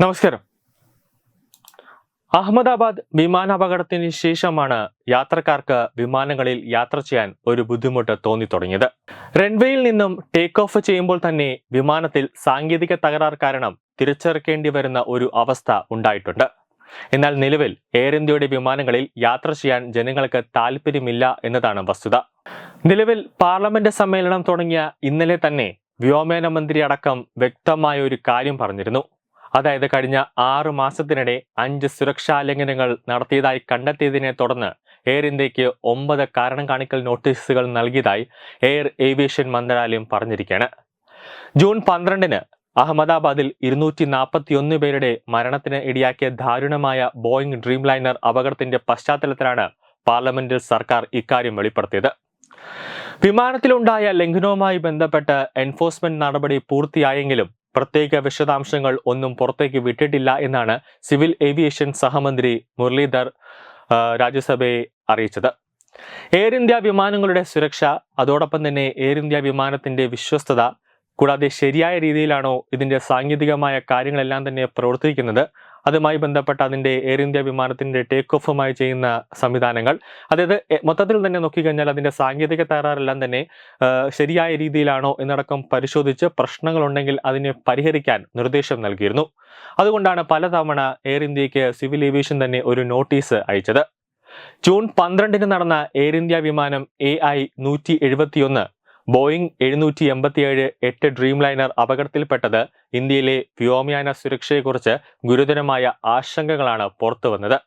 നമസ്കാരം. അഹമ്മദാബാദ് വിമാനാപകടത്തിന് ശേഷമാണ് യാത്രക്കാർക്ക് വിമാനങ്ങളിൽ യാത്ര ചെയ്യാൻ ഒരു ബുദ്ധിമുട്ട് തോന്നി തുടങ്ങിയത് റൺവേയിൽ നിന്നും ടേക്ക് ഓഫ് ചെയ്യുമ്പോൾ തന്നെ വിമാനത്തിൽ സാങ്കേതിക തകരാർ കാരണം തിരിച്ചിറക്കേണ്ടി വരുന്ന ഒരു അവസ്ഥ ഉണ്ടായിട്ടുണ്ട്. എന്നാൽ നിലവിൽ എയർ ഇന്ത്യയുടെ വിമാനങ്ങളിൽ യാത്ര ചെയ്യാൻ ജനങ്ങൾക്ക് താല്പര്യമില്ല എന്നതാണ് വസ്തുത. നിലവിൽ പാർലമെന്റ് സമ്മേളനം തുടങ്ങിയ ഇന്നലെ തന്നെ വ്യോമയാന മന്ത്രി അടക്കം വ്യക്തമായ ഒരു കാര്യം പറഞ്ഞിരുന്നു. അതായത് കഴിഞ്ഞ ആറു മാസത്തിനിടെ അഞ്ച് സുരക്ഷാ ലംഘനങ്ങൾ നടത്തിയതായി കണ്ടെത്തിയതിനെ തുടർന്ന് എയർ ഇന്ത്യയ്ക്ക് ഒമ്പത് കാരണം കാണിക്കൽ നോട്ടീസുകൾ നൽകിയതായി എയർ ഏവിയേഷൻ മന്ത്രാലയം പറഞ്ഞിരിക്കുകയാണ്. ജൂൺ പന്ത്രണ്ടിന് അഹമ്മദാബാദിൽ ഇരുന്നൂറ്റി നാൽപ്പത്തിയൊന്ന് പേരുടെ മരണത്തിന് ഇടയാക്കിയ ദാരുണമായ ബോയിങ് ഡ്രീം ലൈനർ അപകടത്തിന്റെ പശ്ചാത്തലത്തിലാണ് പാർലമെന്റിൽ സർക്കാർ ഇക്കാര്യം വെളിപ്പെടുത്തിയത്. വിമാനത്തിലുണ്ടായ ലംഘനവുമായി ബന്ധപ്പെട്ട് എൻഫോഴ്സ്മെന്റ് നടപടി പൂർത്തിയായെങ്കിലും പ്രത്യേക വിശദാംശങ്ങൾ ഒന്നും പുറത്തേക്ക് വിട്ടിട്ടില്ല എന്നാണ് സിവിൽ ഏവിയേഷൻ സഹമന്ത്രി മുരളീധർ രാജ്യസഭയെ അറിയിച്ചത്. എയർ ഇന്ത്യ വിമാനങ്ങളുടെ സുരക്ഷ അതോടൊപ്പം തന്നെ എയർ ഇന്ത്യ വിമാനത്തിന്റെ വിശ്വസ്തത കൂടാതെ ശരിയായ രീതിയിലാണോ ഇതിന്റെ സാങ്കേതികമായ കാര്യങ്ങളെല്ലാം തന്നെ പ്രവർത്തിക്കുന്നത്. അതുമായി ബന്ധപ്പെട്ട അതിന്റെ എയർ ഇന്ത്യ വിമാനത്തിന്റെ ടേക്ക് ഓഫുമായി ചെയ്യുന്ന സംവിധാനങ്ങൾ. അതായത് മൊത്തത്തിൽ തന്നെ നോക്കിക്കഴിഞ്ഞാൽ അതിന്റെ സാങ്കേതിക തകരാറെല്ലാം തന്നെ ശരിയായ രീതിയിലാണോ എന്നടക്കം പരിശോധിച്ച് പ്രശ്നങ്ങളുണ്ടെങ്കിൽ അതിനെ പരിഹരിക്കാൻ നിർദ്ദേശം നൽകിയിരുന്നു. അതുകൊണ്ടാണ് പലതവണ എയർ ഇന്ത്യയ്ക്ക് സിവിൽ ഏവിയേഷൻ തന്നെ ഒരു നോട്ടീസ് അയച്ചത്. ജൂൺ പന്ത്രണ്ടിന് നടന്ന എയർ ഇന്ത്യ വിമാനം എ ഐ നൂറ്റി എഴുപത്തിയൊന്ന് ബോയിങ് എഴുന്നൂറ്റി എൺപത്തിയേഴ് എട്ട് ഡ്രീം ലൈനർ അപകടത്തിൽപ്പെട്ടത് ഇന്ത്യയിലെ വ്യോമയാന സുരക്ഷയെക്കുറിച്ച് ഗുരുതരമായ ആശങ്കകളാണ് പുറത്തുവന്നത്.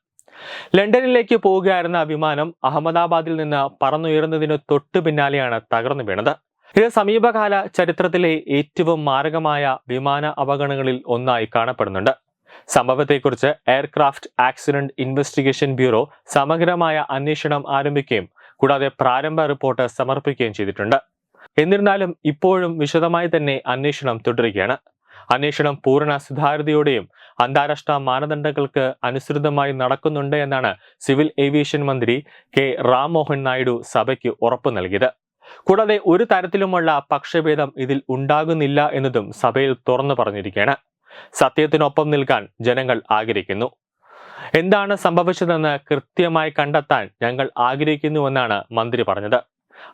ലണ്ടനിലേക്ക് പോവുകയായിരുന്ന വിമാനം അഹമ്മദാബാദിൽ നിന്ന് പറന്നുയർന്നതിന് തൊട്ടു പിന്നാലെയാണ് തകർന്നു വീണത്. ഇത് സമീപകാല ചരിത്രത്തിലെ ഏറ്റവും മാരകമായ വിമാന അപകടങ്ങളിൽ ഒന്നായി കാണപ്പെടുന്നുണ്ട്. സംഭവത്തെക്കുറിച്ച് എയർക്രാഫ്റ്റ് ആക്സിഡന്റ് ഇൻവെസ്റ്റിഗേഷൻ ബ്യൂറോ സമഗ്രമായ അന്വേഷണം ആരംഭിക്കുകയും കൂടാതെ പ്രാരംഭ റിപ്പോർട്ട് സമർപ്പിക്കുകയും ചെയ്തിട്ടുണ്ട്. എന്നിരുന്നാലും ഇപ്പോഴും വിശദമായി തന്നെ അന്വേഷണം തുടരുകയാണ്. അന്വേഷണം പൂർണ സുതാര്യതയോടെയും അന്താരാഷ്ട്ര മാനദണ്ഡങ്ങൾക്ക് അനുസൃതമായി നടക്കുന്നുണ്ട് എന്നാണ് സിവിൽ ഏവിയേഷൻ മന്ത്രി കെ റാംമോഹൻ നായിഡു സഭയ്ക്ക് ഉറപ്പു നൽകിയത്. കൂടാതെ ഒരു തരത്തിലുമുള്ള പക്ഷഭേദം ഇതിൽ ഉണ്ടാകുന്നില്ല എന്നതും സഭയിൽ തുറന്നു പറഞ്ഞിരിക്കുകയാണ്. സത്യത്തിനൊപ്പം നിൽക്കാൻ ജനങ്ങൾ ആഗ്രഹിക്കുന്നു. എന്താണ് സംഭവിച്ചതെന്ന് കൃത്യമായി കണ്ടെത്താൻ ഞങ്ങൾ ആഗ്രഹിക്കുന്നുവെന്നാണ് മന്ത്രി പറഞ്ഞത്.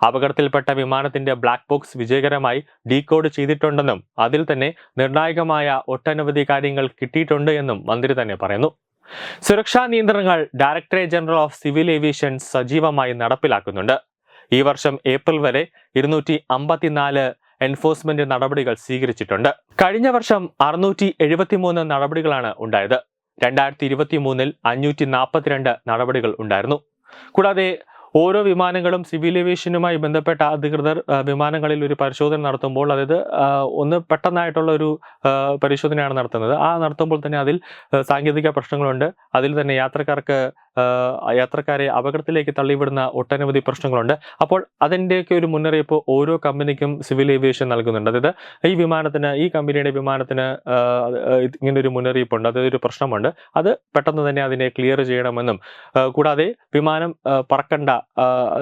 അപകടത്തിൽപ്പെട്ട വിമാനത്തിന്റെ ബ്ലാക്ക് ബോക്സ് വിജയകരമായി ഡീകോഡ് ചെയ്തിട്ടുണ്ടെന്നും അതിൽ തന്നെ നിർണായകമായ ഒട്ടനവധി കാര്യങ്ങൾ കിട്ടിയിട്ടുണ്ട് എന്നും മന്ത്രി തന്നെ പറയുന്നു. സുരക്ഷാ നിയന്ത്രണങ്ങൾ directorate general of civil aviation സജീവമായി നടപ്പിലാക്കുന്നുണ്ട്. ഈ വർഷം ഏപ്രിൽ വരെ ഇരുന്നൂറ്റി അമ്പത്തിനാല് എൻഫോഴ്സ്മെന്റ് നടപടികൾ സ്വീകരിച്ചിട്ടുണ്ട്. കഴിഞ്ഞ വർഷം അറുന്നൂറ്റി എഴുപത്തിമൂന്ന് നടപടികളാണ് ഉണ്ടായത്. രണ്ടായിരത്തി ഇരുപത്തി മൂന്നിൽ അഞ്ഞൂറ്റി നാൽപ്പത്തിരണ്ട് നടപടികൾ ഉണ്ടായിരുന്നു. കൂടാതെ ഓരോ വിമാനങ്ങളും സിവിൽ ഏവിയേഷനുമായി ബന്ധപ്പെട്ട അധികൃതർ വിമാനങ്ങളിൽ ഒരു പരിശോധന നടത്തുമ്പോൾ അതായത് ഒന്ന് പെട്ടെന്നായിട്ടുള്ള ഒരു പരിശോധനയാണ് നടത്തുന്നത്. ആ നടത്തുമ്പോൾ തന്നെ അതിൽ സാങ്കേതിക പ്രശ്നങ്ങളുണ്ട്. അതിൽ തന്നെ യാത്രക്കാർക്ക് യാത്രക്കാരെ അപകടത്തിലേക്ക് തള്ളിവിടുന്ന ഒട്ടനവധി പ്രശ്നങ്ങളുണ്ട്. അപ്പോൾ അതിന്റെയൊക്കെ ഒരു മുന്നറിയിപ്പ് ഓരോ കമ്പനിക്കും സിവിൽ ഏവിയേഷൻ നൽകുന്നുണ്ട്. അതായത് ഈ വിമാനത്തിന് ഈ കമ്പനിയുടെ വിമാനത്തിന് ഇങ്ങനെ ഒരു മുന്നറിയിപ്പുണ്ട്. ഒരു പ്രശ്നമുണ്ട്. അത് പെട്ടെന്ന് തന്നെ അതിനെ ക്ലിയർ ചെയ്യണമെന്നും കൂടാതെ വിമാനം പറക്കണ്ട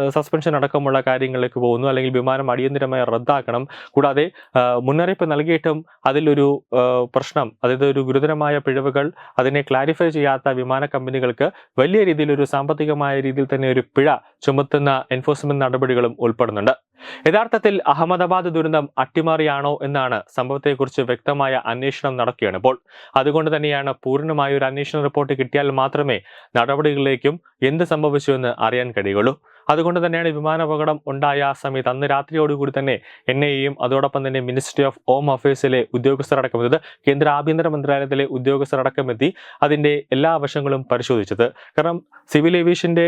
സസ്പെൻഷൻ അടക്കമുള്ള കാര്യങ്ങളിലേക്ക് പോകുന്നു. അല്ലെങ്കിൽ വിമാനം അടിയന്തിരമായി റദ്ദാക്കണം. കൂടാതെ മുന്നറിയിപ്പ് നൽകിയിട്ടും അതിലൊരു പ്രശ്നം അതായത് ഒരു ഗുരുതരമായ പിഴവുകൾ അതിനെ ക്ലാരിഫൈ ചെയ്യാത്ത വിമാന കമ്പനികൾക്ക് വലിയ രീതിയിൽ ഒരു സാമ്പത്തികമായ രീതിയിൽ തന്നെ ഒരു പിഴ ചുമത്തുന്ന എൻഫോഴ്സ്മെന്റ് നടപടികളും ഉൾപ്പെടുന്നുണ്ട്. യഥാർത്ഥത്തിൽ അഹമ്മദാബാദ് ദുരന്തം അട്ടിമറിയാണോ എന്നാണ് സംഭവത്തെക്കുറിച്ച് വ്യക്തമായ അന്വേഷണം നടക്കുകയാണ്. ഇപ്പോൾ അതുകൊണ്ട് തന്നെയാണ് പൂർണമായ ഒരു അന്വേഷണ റിപ്പോർട്ട് കിട്ടിയാൽ മാത്രമേ നടപടികളിലേക്കും എന്ത് സംഭവിച്ചുവെന്ന് അറിയാൻ കഴിയുള്ളൂ അതുകൊണ്ട് തന്നെയാണ് വിമാനാപകടം ഉണ്ടായ സമയത്ത് അന്ന് രാത്രിയോടുകൂടി തന്നെ എൻ ഐയും അതോടൊപ്പം തന്നെ മിനിസ്ട്രി ഓഫ് ഹോം അഫയേഴ്സിലെ ഉദ്യോഗസ്ഥരടക്കം എത്തിയത് കേന്ദ്ര ആഭ്യന്തര മന്ത്രാലയത്തിലെ ഉദ്യോഗസ്ഥരടക്കം എത്തി. അതിന്റെ എല്ലാ വശങ്ങളും പരിശോധിച്ചത്. കാരണം സിവിൽ ഏവിയേഷന്റെ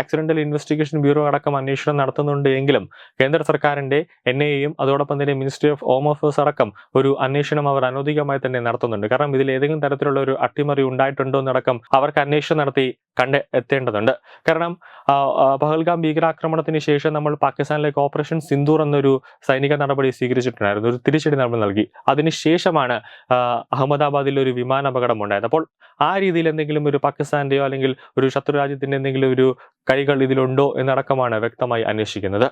ആക്സിഡന്റൽ ഇൻവെസ്റ്റിഗേഷൻ ബ്യൂറോ അടക്കം അന്വേഷണം നടത്തുന്നുണ്ട് എങ്കിലും കേന്ദ്ര സർക്കാരിന്റെ എൻ ഐയും അതോടൊപ്പം തന്നെ മിനിസ്ട്രി ഓഫ് ഹോം അഫേഴ്സ് അടക്കം ഒരു അന്വേഷണം അവർ അനൗദ്യോഗികമായി തന്നെ നടത്തുന്നുണ്ട്. കാരണം ഇതിൽ ഏതെങ്കിലും തരത്തിലുള്ള ഒരു അട്ടിമറി ഉണ്ടായിട്ടുണ്ടോ എന്നടക്കം അവർക്ക് അന്വേഷണം നടത്തി കണ്ട് എത്തേണ്ടതുണ്ട്. കാരണം പഹൽഗാം ഭീകരാക്രമണത്തിന് ശേഷം നമ്മൾ പാകിസ്ഥാനിലേക്ക് ഓപ്പറേഷൻ സിന്ദൂർ എന്നൊരു സൈനിക നടപടി സ്വീകരിച്ചിട്ടുണ്ടായിരുന്നു. ഒരു തിരിച്ചടി നടപടി നൽകി. അതിനുശേഷമാണ് അഹമ്മദാബാദിൽ ഒരു വിമാന അപകടം ഉണ്ടായത്. അപ്പോൾ ആ രീതിയിൽ എന്തെങ്കിലും ഒരു പാകിസ്ഥാന്റെയോ അല്ലെങ്കിൽ ഒരു ശത്രു രാജ്യത്തിന്റെ എന്തെങ്കിലും ഒരു കൈകൾ ഇതിലുണ്ടോ എന്നടക്കമാണ് വ്യക്തമായി അന്വേഷിക്കുന്നത്.